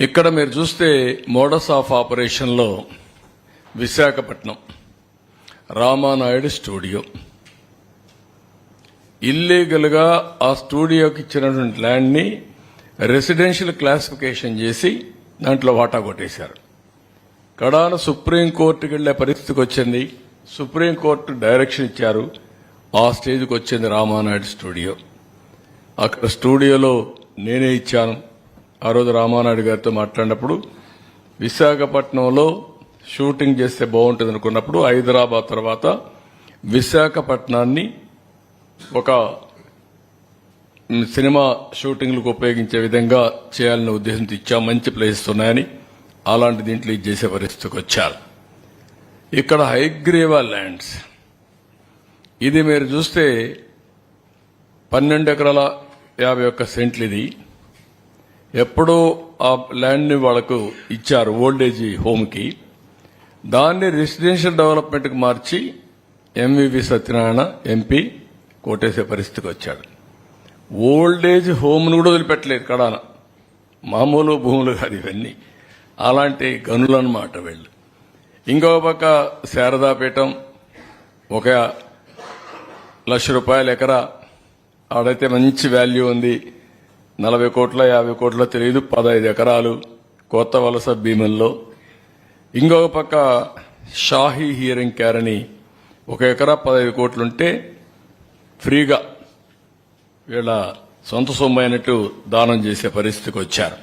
ఇక్కడ మీరు చూస్తే మోడస్ ఆఫ్ ఆపరేషన్లో విశాఖపట్నం రామానాయుడు స్టూడియో. ఇల్లీగల్గా ఆ స్టూడియోకి ఇచ్చినటువంటి ల్యాండ్ని రెసిడెన్షియల్ క్లాసిఫికేషన్ చేసి దాంట్లో వాటా కొట్టేశారు. కడాన సుప్రీంకోర్టుకి వెళ్ళే పరిస్థితికి వచ్చింది. సుప్రీంకోర్టు డైరెక్షన్ ఇచ్చారు. ఆ స్టేజ్కి వచ్చింది రామానాయుడు స్టూడియో. అక్కడ స్టూడియోలో నేనే ఇచ్చాను. ఆ రోజు రామానాయుడు గారితో మాట్లాడినప్పుడు విశాఖపట్నంలో షూటింగ్ చేస్తే బాగుంటుంది అనుకున్నప్పుడు హైదరాబాద్ తర్వాత విశాఖపట్నాన్ని ఒక సినిమా షూటింగ్లకు ఉపయోగించే విధంగా చేయాలనే ఉద్దేశంతో ఇచ్చా. మంచి ప్లేసెస్ ఉన్నాయని అలాంటి దీంట్లో ఇది చేసే పరిస్థితికి వచ్చారు. ఇక్కడ హైగ్రేవా ల్యాండ్స్. ఇది మీరు చూస్తే పన్నెండు ఎకరాల యాభై ఒక్క సెంట్లు ఇది. ఎప్పుడో ఆ ల్యాండ్ని వాళ్ళకు ఇచ్చారు ఓల్డేజ్ హోమ్కి. దాన్ని రెసిడెన్షియల్ డెవలప్మెంట్కి మార్చి M V V Satyanarayana M P కోటేసే పరిస్థితికి వచ్చాడు. ఓల్డేజ్ హోమ్ను కూడా వదిలిపెట్టలేదు కడాన. మామూలు భూములు కాదు ఇవన్నీ. అలాంటి గనులు అన్నమాట వీళ్ళు. ఇంకో పక్క శారదాపీఠం ఒక లక్ష రూపాయల ఎకరా. ఆడైతే మంచి వాల్యూ ఉంది. నలభై కోట్ల యాభై కోట్ల తెలియదు పదహైదు ఎకరాలు కొత్త వలస భీమల్లో. ఇంకొక పక్క షాహీ హియరింగ్ కేర్ అని ఒక ఎకరా పదహైదు కోట్లుంటే ఫ్రీగా వీళ్ళ సొంత సొమ్ము అయినట్టు దానం చేసే పరిస్థితికి వచ్చారు.